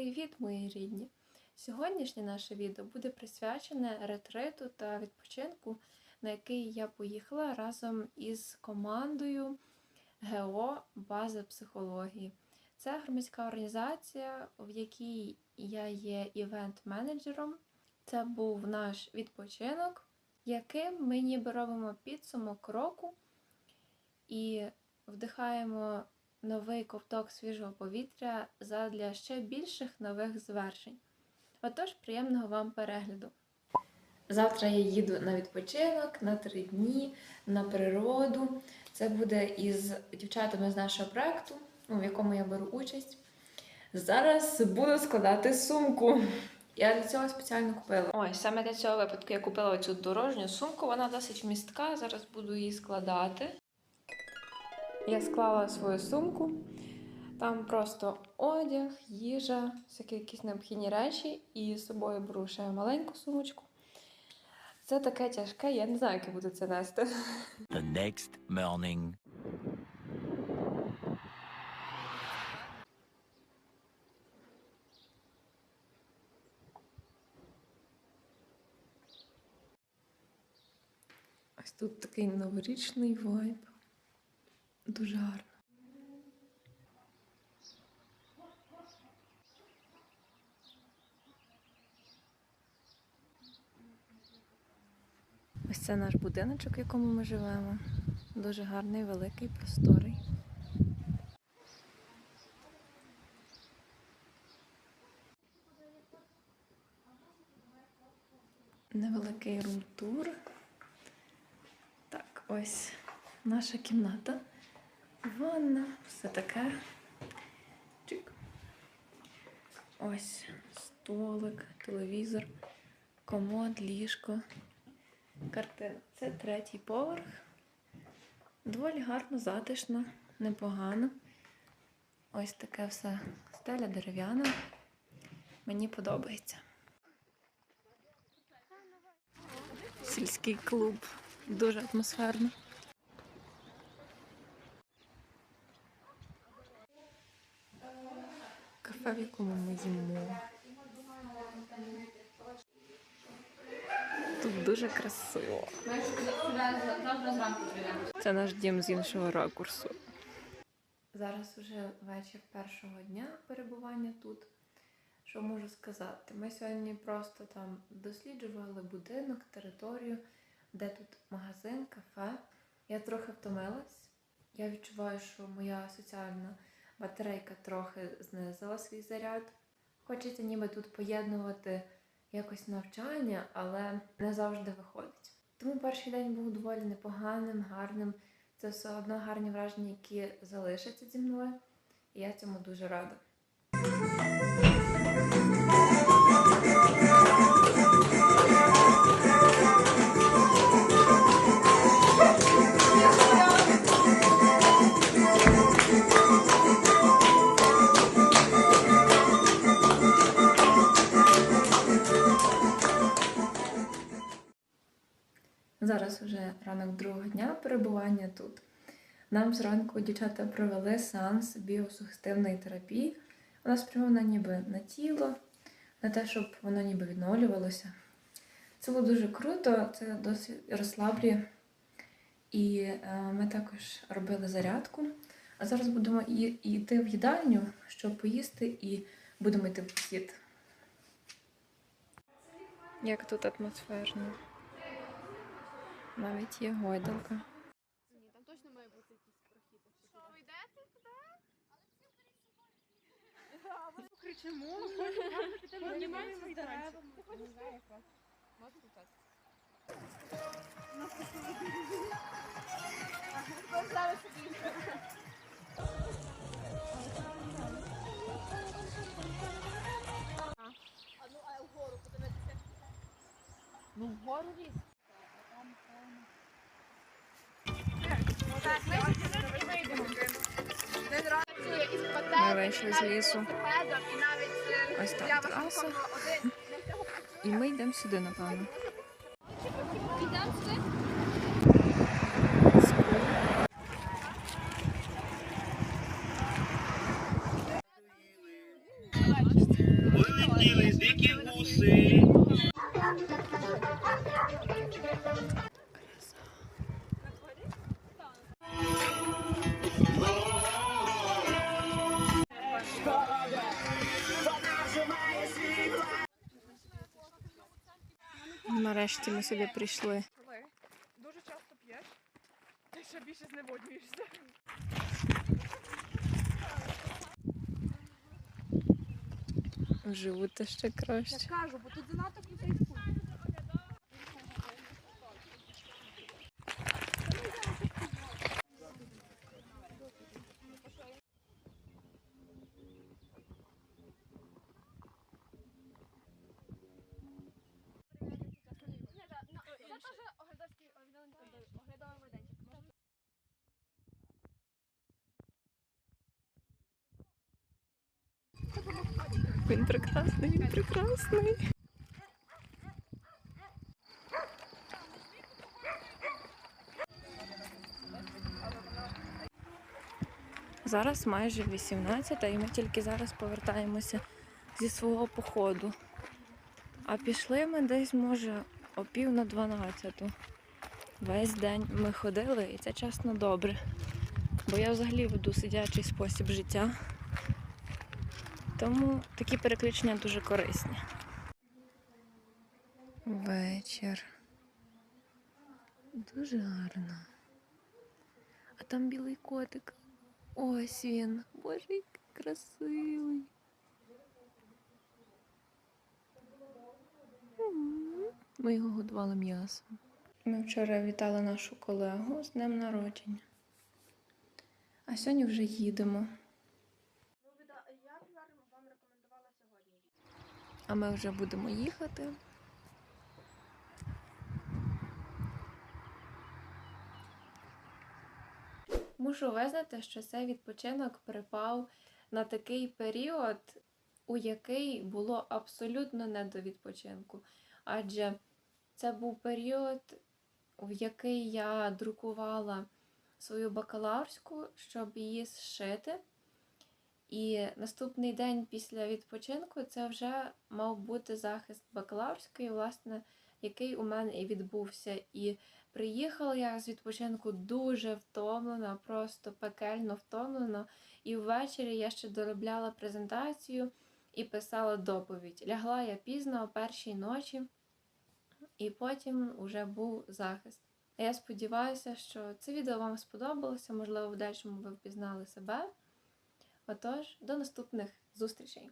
Привіт, мої рідні! Сьогоднішнє наше відео буде присвячене ретриту та відпочинку, на який я поїхала разом із командою ГО База психології. Це громадська організація, в якій я є івент-менеджером. Це був наш відпочинок, яким ми ніби робимо підсумок року і вдихаємо новий ковток свіжого повітря задля ще більших нових звершень. Отож, приємного вам перегляду! Завтра я їду на відпочинок на три дні на природу. Це буде із дівчатами з нашого проекту, ну, в якому я беру участь. Зараз буду складати сумку. Я для цього спеціально купила. Ось саме для цього випадку я купила цю дорожню сумку. Вона досить містка. Зараз буду її складати. Я склала свою сумку. Там просто одяг, їжа, всякі якісь необхідні речі, і з собою беру ще маленьку сумочку. Це таке тяжке, я не знаю, як я буду це нести. The next morning. Ось тут такий новорічний вайб. Дуже гарно. Ось це наш будиночок, в якому ми живемо. Дуже гарний, великий, просторий. Невеликий рум-тур. Так, ось наша кімната. Ванна, все таке. Чик. Ось столик, телевізор, комод, ліжко, картина. Це третій поверх. Доволі гарно, затишно, непогано. Ось таке все стеля дерев'яна. Мені подобається. Сільський клуб. Дуже атмосферно. Кафе, в якому ми їмо. Тут дуже красиво. Це наш дім з іншого ракурсу. Зараз уже вечір першого дня перебування тут. Що можу сказати? Ми сьогодні просто там досліджували будинок, територію, де тут магазин, кафе. Я трохи втомилась. Я відчуваю, що моя соціальна батарейка трохи знизила свій заряд. Хочеться ніби тут поєднувати якось навчання, але не завжди виходить. Тому перший день був доволі непоганим, гарним. Це все одно гарні враження, які залишаться зі мною. І я цьому дуже рада. Зараз вже ранок другого дня перебування тут. Нам зранку дівчата провели сеанс біосугестивної терапії. Вона спрямована ніби на тіло, на те, щоб воно ніби відновлювалося. Це було дуже круто, це досить розслаблює. І е, ми також робили зарядку. А зараз будемо йти в їдальню, щоб поїсти, і будемо йти в похід. Як тут атмосферно. Навіть є гойдалка. Ні, там точно має бути якийсь прохід. Що, ви йдете туди? Але ми кричимо, хочемо Піднімаємося з деревами. Не знаю, як вас. Можна так? Поставиш собі. А ну, а вгору подивитися. Ну, вгору ліз. Ми вийшли з лісу. Ось там траса. І ми йдемо сюди, напевно. Йдемо сюди? Нарешті ми сюди прийшли. Коли дуже часто п'єш, ти ще більше зневоднюєшся. Вживу те ще краще. кажу, бо тут занадто крутий Він прекрасний, він прекрасний. Зараз майже 18, і ми тільки зараз повертаємося зі свого походу. А пішли ми десь, може, о пів на 12. Весь день ми ходили, і це чесно добре. Бо я взагалі веду сидячий спосіб життя. Тому такі переключення дуже корисні. Вечір. Дуже гарно. А там білий котик. Ось він. Боже, який красивий. Ми його годували м'ясом. Ми вчора вітали нашу колегу з днем народження. А сьогодні вже їдемо. Я б вам рекомендувала сьогодні. А ми вже будемо їхати. Мушу визнати, що цей відпочинок припав на такий період, у який було абсолютно не до відпочинку. Адже це був період, в який я друкувала свою бакалаврську, щоб її зшити. І наступний день після відпочинку це вже мав бути захист бакалаврської, власне, який у мене і відбувся. І приїхала я з відпочинку дуже втомлена, просто пекельно втомлена. І ввечері я ще доробляла презентацію і писала доповідь. Лягла я пізно о першій ночі, і потім вже був захист. Я сподіваюся, що це відео вам сподобалося, можливо, в дальшому ви впізнали себе. Отож, до наступних зустрічей!